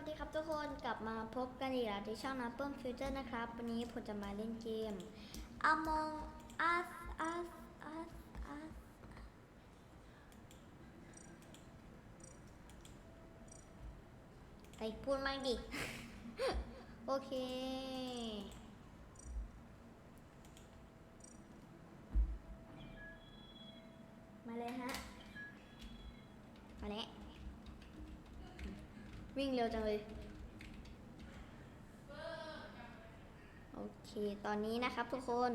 วัสดีครับทุกคนกลับมาพบกันอีกแล้วที่ช่องน้ำเพิ่มฟิวเจอร์นะครับ วันนี้ผมจะมาเล่นเกม Among Us Us Us Us ไปพูดมากดิ โอเค วิ่งเร็วจังเลย โอเค ตอนนี้นะครับทุกคน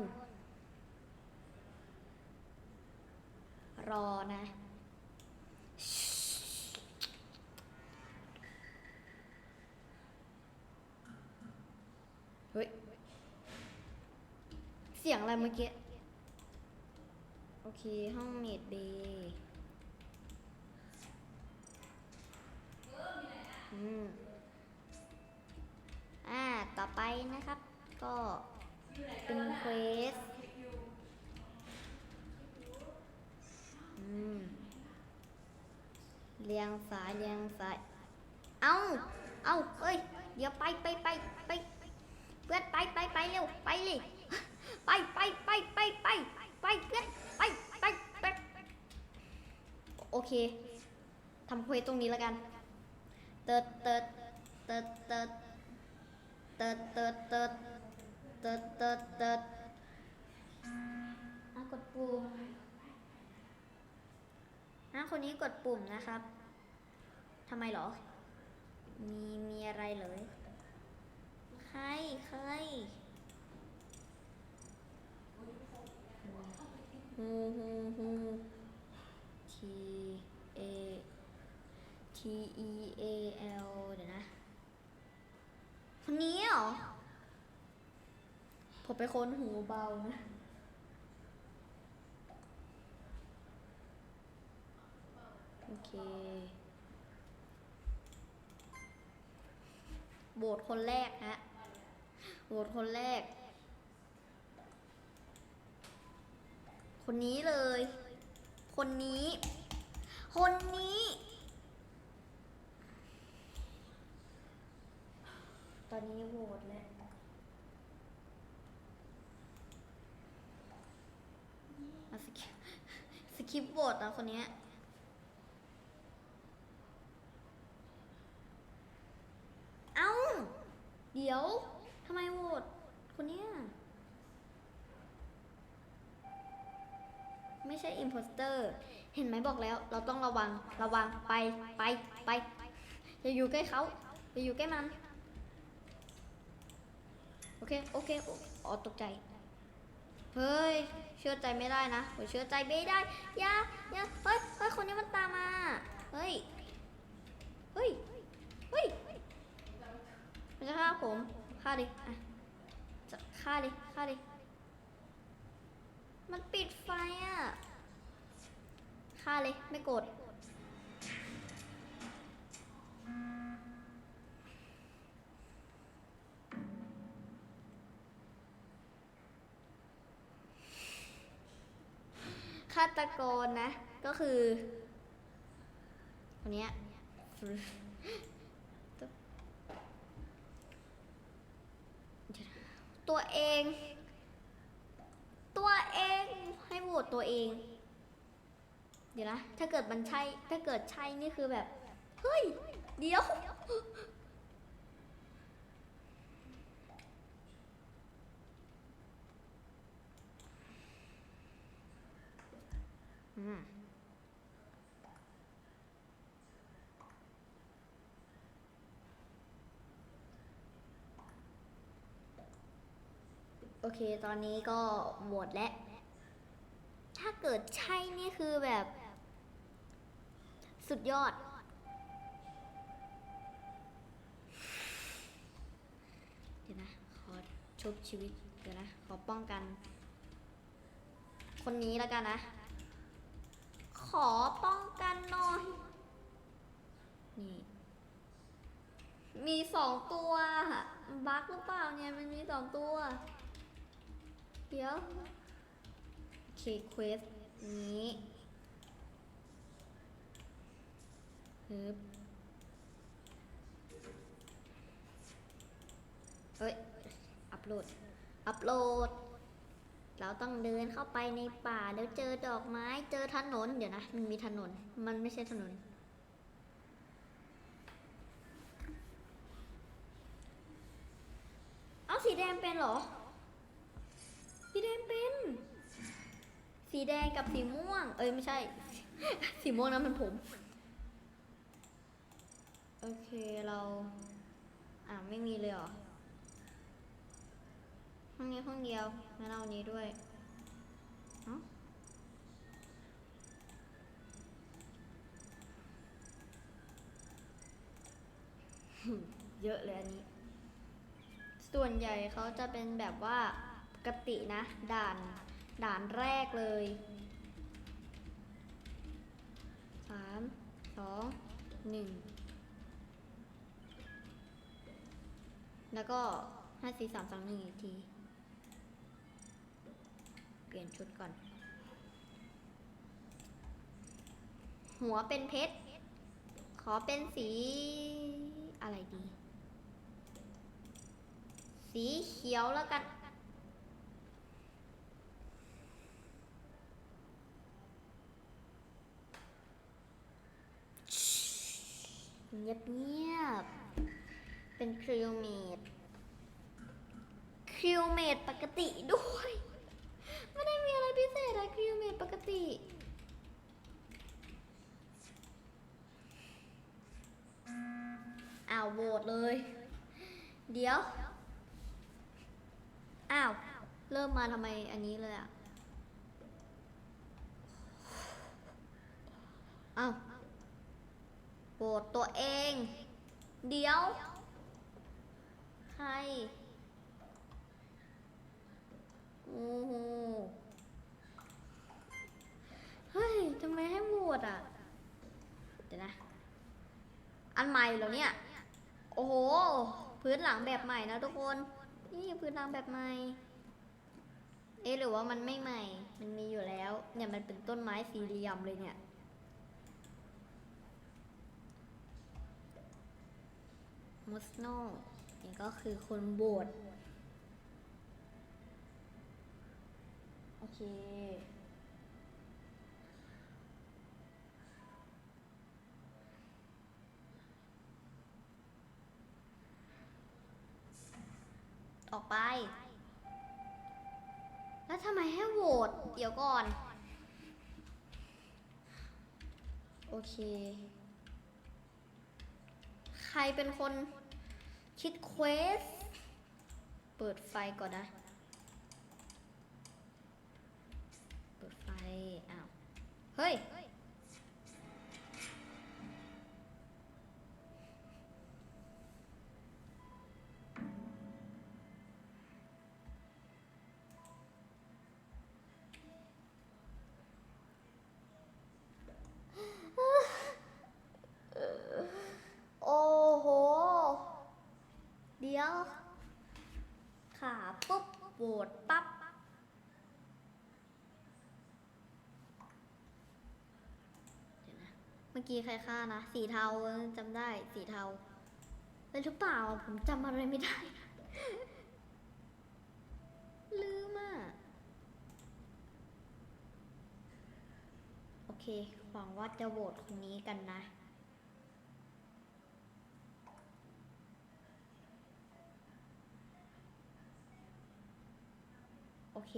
รอนะ เฮ้ย เสียงอะไรเมื่อกี้ โอเค ห้องเมดเบย์ อ่า ต่อไปนะครับ ก็เป็นเควสเรียงสายเรียงสาย เอา เอาเอ้ย เดี๋ยวไปไปไปไป เพื่อนไปไปไปเร็ว ไปเลย ไปไปไปไปไปไปเพื่อนไปไปไป โอเค ทำเควสตรงนี้แล้วกัน เติร์ดเติร์ดเติร์ดเติร์ดเติร์ดเติร์ดเติร์ดเติร์ดเติร์ดเติร์ดอะกดปุ่มอะคนนี้กดปุ่มนะครับทำไมหรอ มีมีอะไรเลยใครใครฮูฮูฮู T A T E A L เดี๋ยวนะ คนนี้เหรอ ผมไปค้นหูเบานะโอเคโหวตคนแรกฮะโหวตคนแรก คนนี้เลย คนนี้ คนนี้ อนนี้โหวตแล้วมาสกิปสกิปโหวตอะคนเนี้ยเอ้า เดี๋ยวทำไมโหวตคนเนี้ยไม่ใช่อิมโพสเตอร์ เห็นไหมบอกแล้ว เราต้องระวัง ระวัง ไป ไป ไป อย่าอยู่ใกล้เขา อย่าอยู่ใกล้มัน โอเค โอเคออ๋อตกใจ เฮ้ย เชื่อใจไม่ได้นะผมเชื่อใจไม่ได้อย่าอย่าเฮ้ยเฮ้ย คนนี้มันตามมา เฮ้ย เฮ้ย เฮ้ย มันจะฆ่าผม ฆ่าดิอะจะฆ่าดิ ฆ่าดิ มันปิดไฟอะ ฆ่าเลย ไม่โกด ฆาตกรนะ ก็คือคนเนี้ยตัวเอง ตัวเองให้โหวตตัวเอง เดี๋ยวนะ ถ้าเกิดมันใช่ ถ้าเกิดใช่นี่คือแบบ เฮ้ย เดี๋ยว โอเค ตอนนี้ก็หมดแล้ว ถ้าเกิดใช่นี่คือแบบ สุดยอด เดี๋ยวนะ ขอชุบชีวิต เดี๋ยวนะ ขอป้องกัน คนนี้แล้วกันนะ อป้องกันหน่อย นี่ มีสองตัว บั๊กหรือเปล่าเนี่ย มันมีสองตัว เดี๋ยว โอเคเควสนี้ฮึบฮ้ย อัปโหลด อัปโหลด เราต้องเดินเข้าไปในป่าเดี๋ยวเจอดอกไม้เจอถนนเดี๋ยวนะ มันมีถนน มันไม่ใช่ถนน เอาสีแดงเป็นเหรอ สีแดงเป็น สีแดงกับสีม่วง เอ้ยไม่ใช่ สีม่วงนั้นมันผม โอเคเรา อ่าไม่มีเลยเหรอ ห้องนี้ห้องเดียวงั้นเอาอันนี้ด้วยเอ้าเยอะเลยอันนี้ ส่วนใหญ่เขาจะเป็นแบบว่าปกตินะ ด่านด่านแรกเลยสามสองหนึ่งแล้วก็ห้าสี่สามสองหนึ่งอีกทีเปลี่ยนชุดก่อน หัวเป็นเพชร ขอเป็นสีอะไรดี สีเขียวแล้วกัน เงียบเงียบๆเป็นคริวเมดคริวเมดปกติด้วย มาทำไมอันนี้เลยอะเอาโหวตตัวเอง เดี๋ยว ใครโอ้โหเฮ้ยทำไมให้โหวตอะ เดี๋ยวนะ อันใหม่เหรอเนี่ย โอ้โห พื้นหลังแบบใหม่นะทุกคน นี่พื้นหลังแบบใหม่ เอ๊ะหรือว่ามันไม่ใหม่ มันมีอยู่แล้ว เนี่ยมันเป็นต้นไม้สี่เหลี่ยมเลยเนี่ย มุสโนนี่ก็คือคนโบสโอเค ออกไป แล้วทำไมให้โหวตเดี๋ยวก่อน โอเค ใครเป็นคนคิดเควส เปิดไฟก่อนนะ เปิดไฟ อ้าว เฮ้ย โอ้โห เดี๋ยว ขาปุ๊บ โหวตปั๊บ เดี๋ยวนะ เมื่อกี้ใครฆ่านะ สีเทาจำได้ สีเทาเป็นหรือเปล่า ผมจำอะไรไม่ได้ ลืมอะ โอเค หวังว่าจะโหวตคนนี้กันนะ เค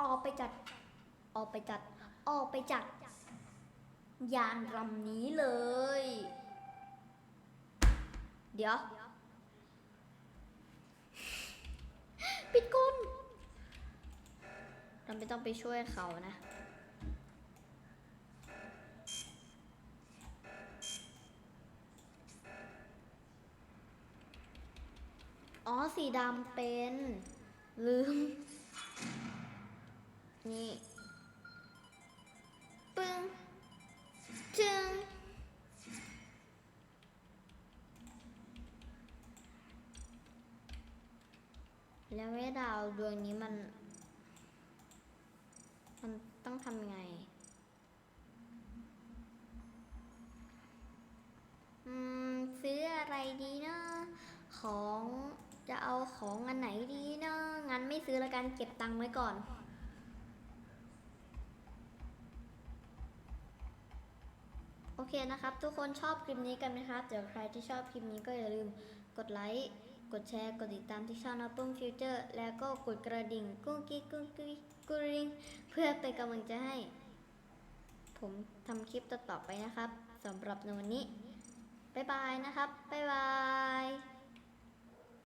ออกไปจัดออกไปจัดออกไปจัดยานลำนี้เลย เดี๋ยวปิดกุนเราไม่ต้องไปช่วยเขานะอ๋อ สีดำเป็น ลืม นี่ปึ้งจึงแล้วไอ้ดาวดวงนี้มัน มันต้องทำยังไง อืม ซื้ออะไรดีนะ ของจะเอาของอันไหนดี ไม่ซื้อแล้วกันเก็บตังค์ไว้ก่อน โอเคนะครับ ทุกคนชอบคลิปนี้กันไหมครับ เดี๋ยวใครที่ชอบคลิปนี้ก็อย่าลืมกดไลค์กดแชร์ กดติดตามที่ช่องนับปุ้มฟิวเจอร์แล้วก็กดกระดิ่งกุ้งกิ๊กกุ้งกิ๊กกุ้งริงเพื่อเป็นกำลังใจให้ ผมทำคลิปต่อๆไปนะครับสำหรับในวันนี้ บ๊ายบายนะครับ บ๊ายบาย